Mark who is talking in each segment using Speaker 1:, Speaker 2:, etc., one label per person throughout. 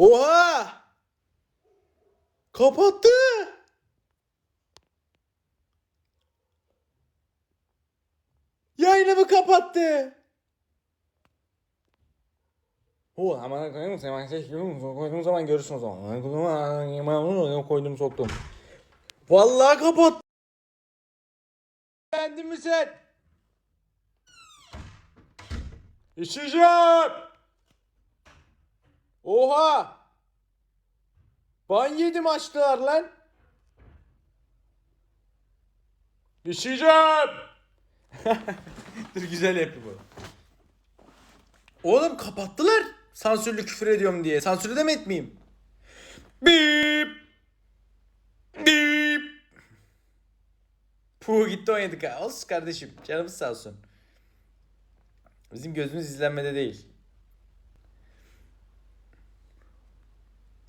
Speaker 1: Oha! Kapattı. Yayını mı kapattı? O aman koyayım sen şey koyduğum zaman görürsün o zaman. Koydum soktum. Vallahi kapat. Beğendin mi sen? İçeceğim. Oha. Ban yedim açtılar lan. İçeceğim. Dur güzel yapı bu. Oğlum kapattılar. Sansürlü küfür ediyorum diye. Sansürlü de mi etmeyeyim? Bip. Bip. Puh gitti 17k. Olsun kardeşim. Canımız sağ olsun. Bizim gözümüz izlenmede değil.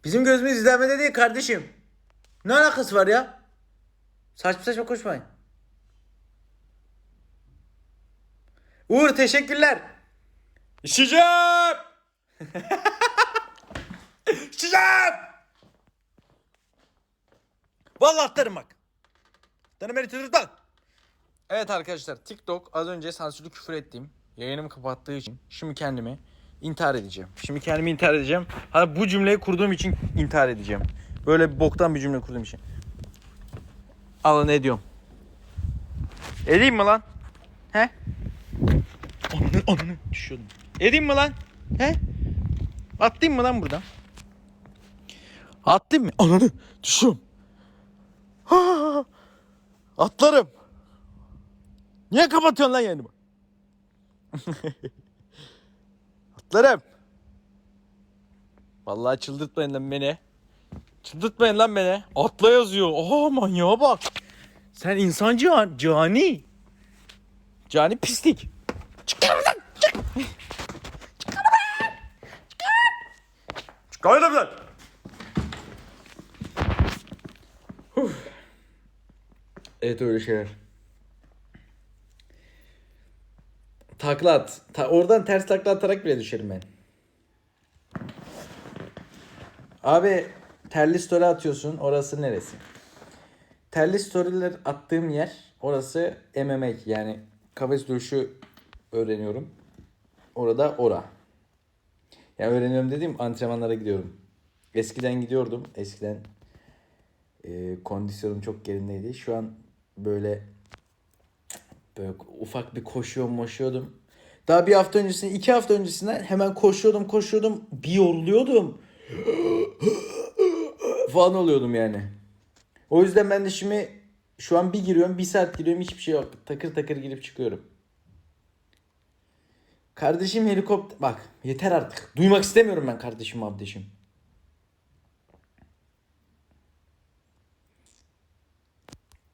Speaker 1: Bizim gözümüz izlenmede değil kardeşim. Ne alakası var ya? Saçma saçma koşmayın. Uğur teşekkürler. İçeceğim. İçeceğim. Vallahi atlarım bak. Tanım beni tırırdan. Evet arkadaşlar TikTok az önce sansürlü küfür ettiğim yayınımı kapattığı için şimdi kendimi intihar edeceğim. Şimdi kendimi intihar edeceğim. Hatta bu cümleyi kurduğum için intihar edeceğim. Böyle bir boktan bir cümle kurduğum için. Al ne diyorum. Edeyim mi lan? He? Ananı ananı düşüyordum. Edeyim mi lan? He? Atlayayım mı lan buradan? Atlayayım mı? Ananı düşüyorum. Ha! Atlarım. Niye kapatıyorsun lan yayınımı? Atlarım. Vallahi çıldırtmayın lan beni. Çıldırtmayın lan beni. Atla yazıyor. Oha manyağa bak. Sen insan can, cani. Cani pislik. Çıkar buradan. Çık. Buradan. Çıkar. Çıkar buradan. Huh. Evet öyle şeyler. Takla at. Ta- oradan ters takla atarak bile düşerim ben. Abi terli story atıyorsun. Orası neresi? Terli storyler attığım yer orası MMA yani kafes dövüşü öğreniyorum. Orada ora. Yani öğreniyorum dediğim antrenmanlara gidiyorum. Eskiden gidiyordum. Eskiden e, kondisyonum çok gerindeydi. Şu an böyle böyle ufak bir koşuyorum moşuyordum. Daha bir hafta öncesinde, iki hafta öncesinden hemen koşuyordum, koşuyordum. Bir yoruluyordum. falan oluyordum yani. O yüzden ben de şimdi şu an bir giriyorum, bir saat giriyorum hiçbir şey yok. Takır takır girip çıkıyorum. Kardeşim helikopter... Bak yeter artık. Duymak istemiyorum ben kardeşim abdeşim.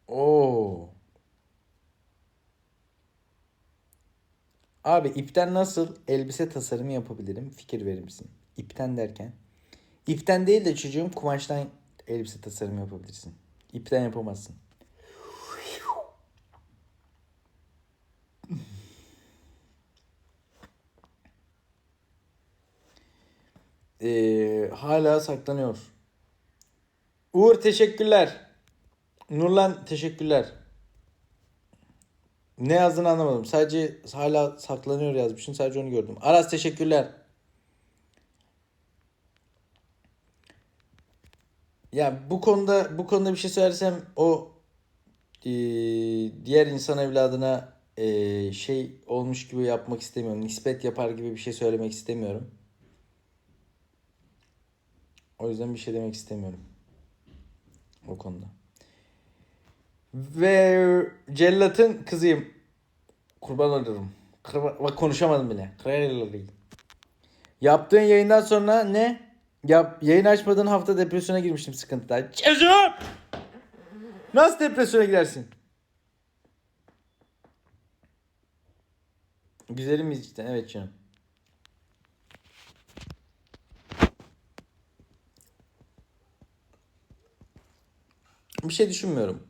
Speaker 1: Oo. Abi ipten nasıl elbise tasarımı yapabilirim? Fikir verir misin? İpten derken? İpten değil de çocuğum kumaştan elbise tasarımı yapabilirsin. İpten yapamazsın. Ee, hala saklanıyor. Uğur teşekkürler. Nurlan teşekkürler. Ne yazdığını anlamadım. Sadece hala saklanıyor yazmışsın. Sadece onu gördüm. Aras teşekkürler. Ya bu konuda bu konuda bir şey söylersem o eee, diğer insan evladına eee, şey olmuş gibi yapmak istemiyorum. Nispet yapar gibi bir şey söylemek istemiyorum. O yüzden bir şey demek istemiyorum. O konuda. Ve Cellat'ın kızıyım. Kurban olurum. Kırba- Bak konuşamadım bile. Yaptığın yayından sonra ne? Yap, yayın açmadığın hafta depresyona girmiştim sıkıntıdan. Çocuğum! Nasıl depresyona girersin? Güzelim miyiz cidden? Evet canım. Bir şey düşünmüyorum.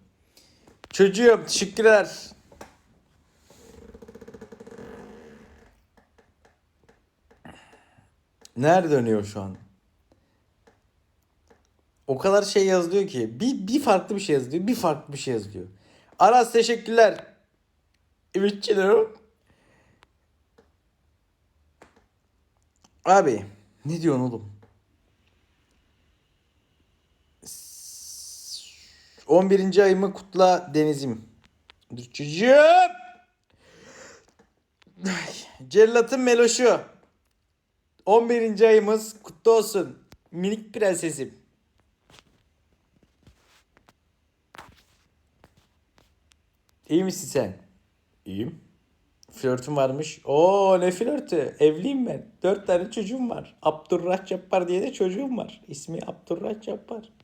Speaker 1: Çocuğum teşekkürler. Nerede dönüyor şu an? O kadar şey yazılıyor ki. Bir, bir farklı bir şey yazılıyor. Bir farklı bir şey yazılıyor. Aras teşekkürler. Ümitçilerim. Abi ne diyorsun oğlum? 11. ayımı kutla denizim. Dur çocuğum. Cellat'ın meloşu. 11. ayımız kutlu olsun. Minik prensesim. İyi misin sen? İyiyim. Flörtüm varmış. Oo ne flörtü? Evliyim ben. Dört tane çocuğum var. Abdurrah Cappar diye de çocuğum var. İsmi Abdurrah Cappar.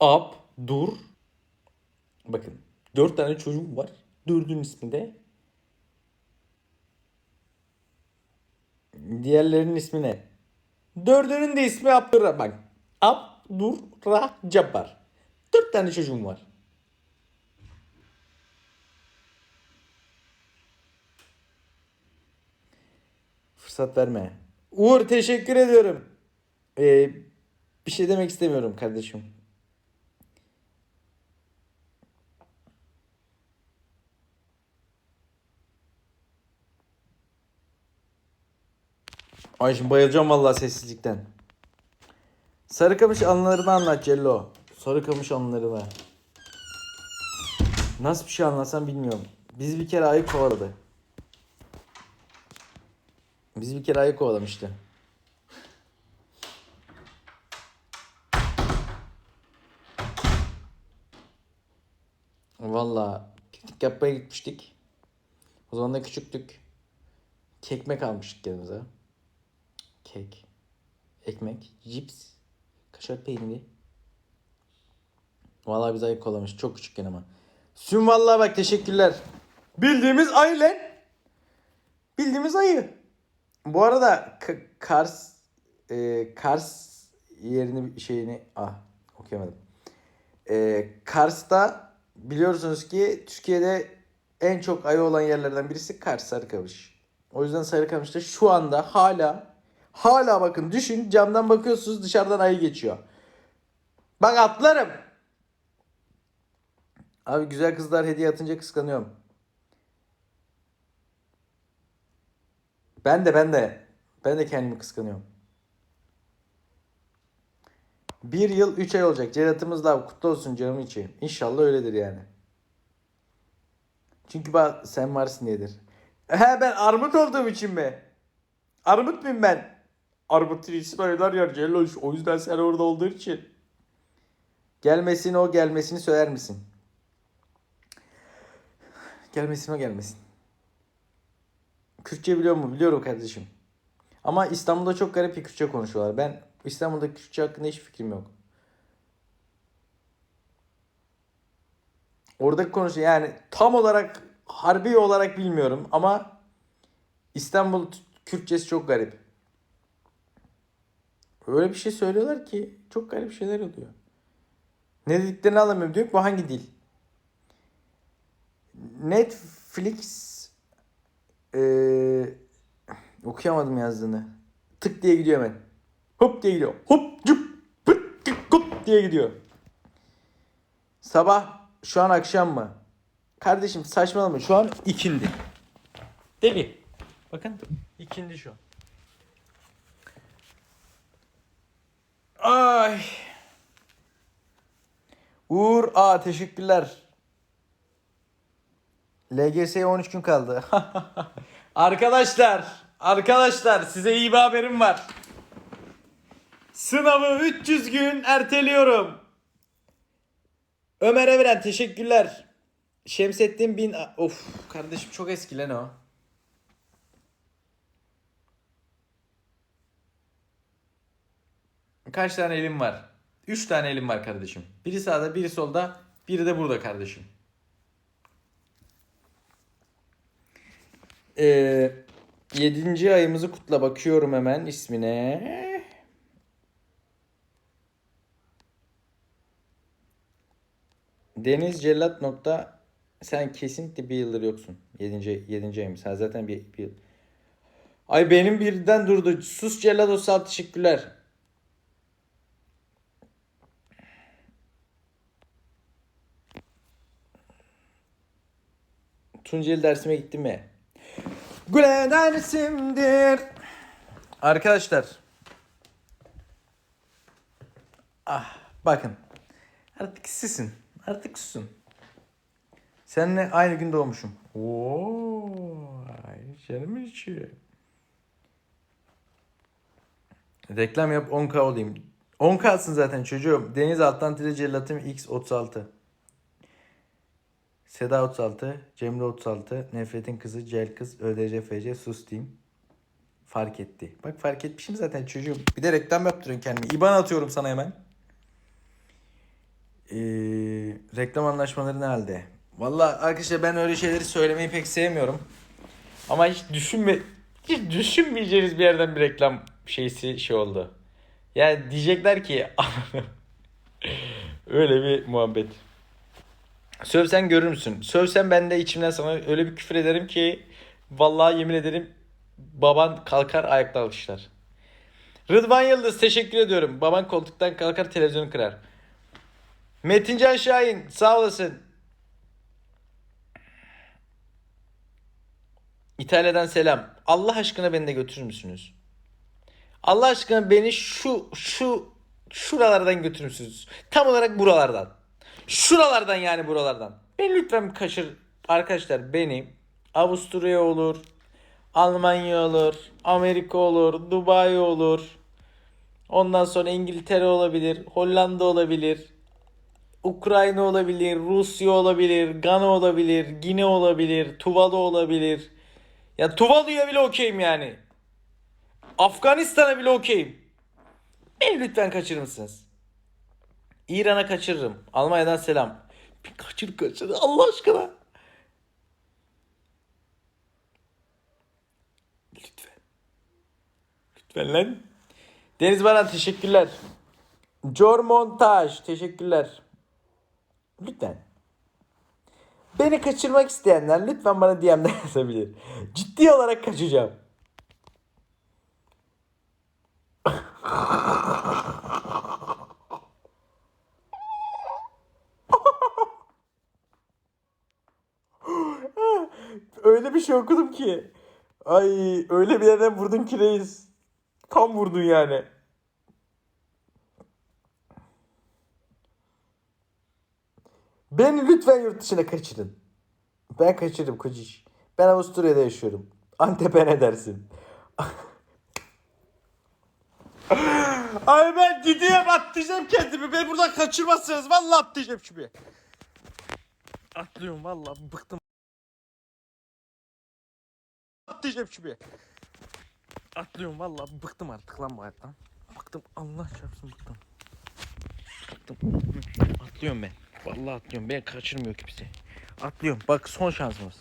Speaker 1: Ab, dur. Bakın. Dört tane çocuğum var. Dördün ismi de. Diğerlerinin ismi ne? Dördünün de ismi Abdurrah. Bak. Abdurrah. Dört tane çocuğum var. Fırsat verme. Uğur teşekkür ediyorum. Ee, bir şey demek istemiyorum kardeşim. Ay şimdi bayılacağım vallahi sessizlikten. Sarıkamış anılarını anlat Cello. Sarıkamış anılarını. Nasıl bir şey anlatsam bilmiyorum. Biz bir kere ayı kovaladı. Biz bir kere ayı kovalamıştı. Valla piknik yapmaya gitmiştik. O zaman da küçüktük. Kekmek almıştık yanımıza. Kek. Ekmek. Cips. Kaşar peyniri. Vallahi biz ayı kovalamış. Çok küçükken ama. Süm vallahi bak teşekkürler. Bildiğimiz ayı lan. Bildiğimiz ayı. Bu arada Kars e, Kars yerini şeyini ah okuyamadım. E, Kars'ta biliyorsunuz ki Türkiye'de en çok ayı olan yerlerden birisi Kars Sarıkamış. O yüzden Sarıkamış'ta şu anda hala hala bakın düşün camdan bakıyorsunuz dışarıdan ayı geçiyor. Bak atlarım. Abi güzel kızlar hediye atınca kıskanıyorum. Ben de ben de. Ben de kendimi kıskanıyorum. Bir yıl üç ay olacak. Cerat'ımız da kutlu olsun canım içi. İnşallah öyledir yani. Çünkü bak sen varsın diyedir. He ben armut olduğum için mi? Armut muyum ben? Değilsin oynar ya Celloş. O yüzden sen orada olduğun için. Gelmesin o gelmesini söyler misin? Gelmesin o gelmesin. Kürtçe biliyor mu? Biliyorum kardeşim. Ama İstanbul'da çok garip bir Kürtçe konuşuyorlar. Ben İstanbul'da Kürtçe hakkında hiç fikrim yok. Oradaki konuşu yani tam olarak harbi olarak bilmiyorum ama İstanbul Kürtçesi çok garip. Öyle bir şey söylüyorlar ki çok garip şeyler oluyor. Ne dediklerini anlamıyorum. Diyor bu hangi dil? Netflix ee, okuyamadım yazdığını. Tık diye gidiyor hemen. Hop diye gidiyor. Hop cüp pıt tık hop diye gidiyor. Sabah şu an akşam mı? Kardeşim saçmalama şu an ikindi. Deli. Bakın ikindi şu an. Ay. Uğur A teşekkürler. LGS'ye 13 gün kaldı. arkadaşlar, arkadaşlar size iyi bir haberim var. Sınavı 300 gün erteliyorum. Ömer Evren teşekkürler. Şemsettin bin... Of kardeşim çok eski lan o. Kaç tane elim var? 3 tane elim var kardeşim. Biri sağda, biri solda, biri de burada kardeşim. Ee, 7. ayımızı kutla bakıyorum hemen ismine. Deniz Cellat nokta sen kesinlikle bir yıldır yoksun. 7. 7. ayımız. Sen zaten bir, bir yıl. Ay benim birden durdu. Sus Celal sağ teşekkürler. Tunceli dersime gittim mi? Güle dersimdir. Arkadaşlar. Ah bakın. Artık sizsin. Artık susun. Seninle aynı gün doğmuşum. Oo, canım içi. Reklam yap 10k olayım. 10k'sın zaten çocuğum. Deniz alttan tire celatım x36. Seda 36, Cemre 36, Nefretin kızı, Cel kız, ÖDCFC, sus diyeyim. Fark etti. Bak fark etmişim zaten çocuğum. Bir de reklam yaptırıyorsun kendine. İban atıyorum sana hemen. Ee, reklam anlaşmaları ne halde? Valla arkadaşlar ben öyle şeyleri söylemeyi pek sevmiyorum. Ama hiç düşünme hiç düşünmeyeceğiniz bir yerden bir reklam şeysi şey oldu. Yani diyecekler ki öyle bir muhabbet. Sövsen görür müsün? Sövsen ben de içimden sana öyle bir küfür ederim ki vallahi yemin ederim baban kalkar ayakta alkışlar. Rıdvan Yıldız teşekkür ediyorum. Baban koltuktan kalkar televizyonu kırar. Metincan Şahin sağ olasın. İtalya'dan selam. Allah aşkına beni de götürür müsünüz? Allah aşkına beni şu şu şuralardan götürür müsünüz? Tam olarak buralardan. Şuralardan yani buralardan. Beni lütfen kaçır arkadaşlar beni Avusturya olur, Almanya olur, Amerika olur, Dubai olur. Ondan sonra İngiltere olabilir, Hollanda olabilir. Ukrayna olabilir, Rusya olabilir, Gana olabilir, Gine olabilir, Tuvalu olabilir. Ya Tuvalu'ya bile okeyim yani. Afganistan'a bile okeyim. Beni lütfen kaçırır mısınız? İran'a kaçırırım. Almanya'dan selam. Bir kaçır kaçır Allah aşkına. Lütfen. Lütfen lan. Deniz Baran teşekkürler. Jor Montaj teşekkürler. Lütfen. Beni kaçırmak isteyenler lütfen bana DM'den yazabilir. Ciddi olarak kaçacağım. bir şey okudum ki. Ay öyle bir yerden vurdun ki reis. Tam vurdun yani. Beni lütfen yurt dışına kaçırın. Ben kaçırırım kociş. Ben Avusturya'da yaşıyorum. Antep'e ne dersin? Ay ben gideyim atlayacağım kendimi. Beni buradan kaçırmazsınız. Vallahi atlayacağım şimdi. Atlıyorum vallahi bıktım. Atlayacağım şimdi. Atlıyorum vallahi bıktım artık lan bu hayattan. Bıktım Allah çarpsın bıktım. Bıktım. Atlıyorum ben. Vallahi atlıyorum. Ben kaçırmıyor kimse. Atlıyorum. Bak son şansımız.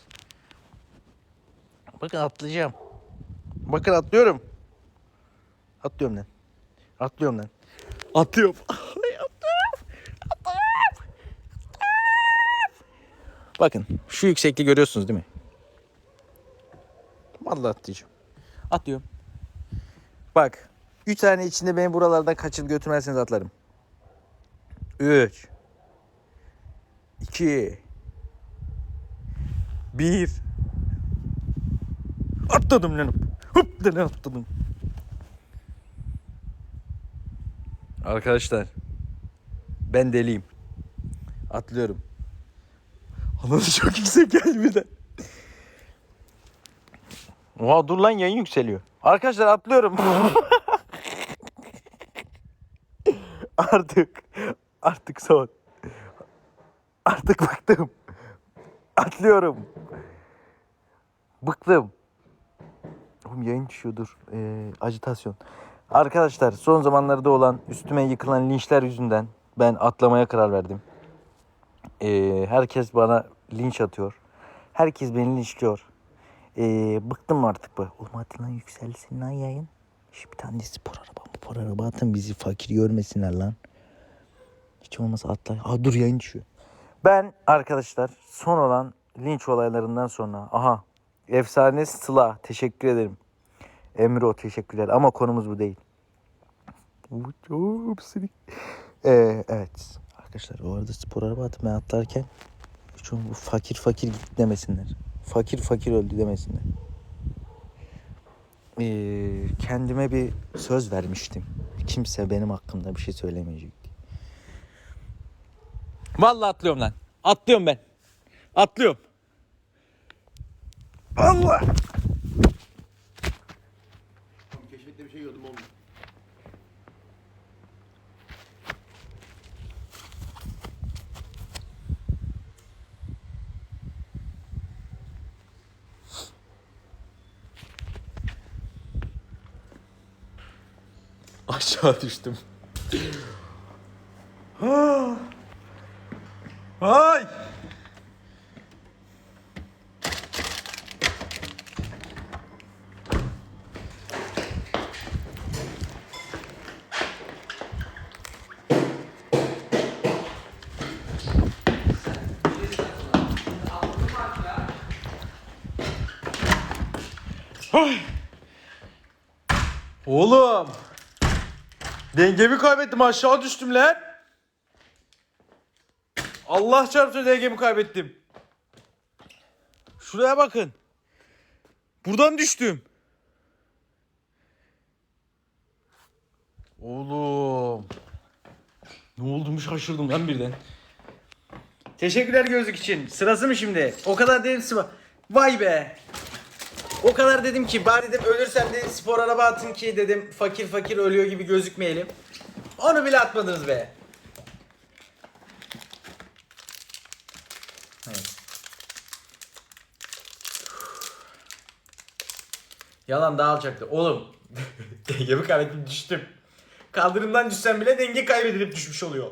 Speaker 1: Bakın atlayacağım. Bakın atlıyorum. Atlıyorum lan. Atlıyorum lan. Atlıyorum. Bakın şu yüksekliği görüyorsunuz değil mi? Vallahi atlayacağım. Atlıyorum. Bak. 3 tane içinde beni buralardan kaçırıp götürmezseniz atlarım. 3 2 1 Atladım lan. Hop lan atladım. Arkadaşlar ben deliyim. Atlıyorum. Anladı çok yüksek de. Oha dur lan yayın yükseliyor. Arkadaşlar atlıyorum. artık artık son. Artık bıktım. Atlıyorum. Bıktım. Oğlum yayın düşüyor dur. Ee, ajitasyon. Arkadaşlar son zamanlarda olan üstüme yıkılan linçler yüzünden ben atlamaya karar verdim. Ee, herkes bana linç atıyor. Herkes beni linçliyor. Ee, bıktım artık bu. Oğlum hadi yükselsin lan yayın. Şu bir tane spor araba spor araba atın bizi fakir görmesinler lan. Hiç olmazsa atla. Aa dur yayın düşüyor. Ben arkadaşlar son olan linç olaylarından sonra aha efsane Sıla teşekkür ederim. Emre teşekkürler ama konumuz bu değil. Ee, evet. Arkadaşlar o arada spor araba atmaya atlarken hiç bu fakir fakir gitti demesinler. Fakir fakir öldü demesinler. Ee, kendime bir söz vermiştim. Kimse benim hakkımda bir şey söylemeyecekti. Vallahi atlıyorum lan. Atlıyorum ben. Atlıyorum. Allah.
Speaker 2: Keşfette bir şey gördüm oğlum.
Speaker 1: Aşağı düştüm. Ay! Oğlum! Dengemi kaybettim aşağı düştüm lan. Allah çarptı dengemi kaybettim. Şuraya bakın. Buradan düştüm. Oğlum. Ne oldu mu şaşırdım lan birden. Teşekkürler gözlük için. Sırası mı şimdi? O kadar dedim sıva. Vay be. O kadar dedim ki bari dedim ölürsem dedim spor araba atın ki dedim fakir fakir ölüyor gibi gözükmeyelim. Onu bile atmadınız be. Yalan daha alacaktı. Oğlum dengemi kaybettim düştüm. Kaldırımdan düşsem bile denge kaybedilip düşmüş oluyor.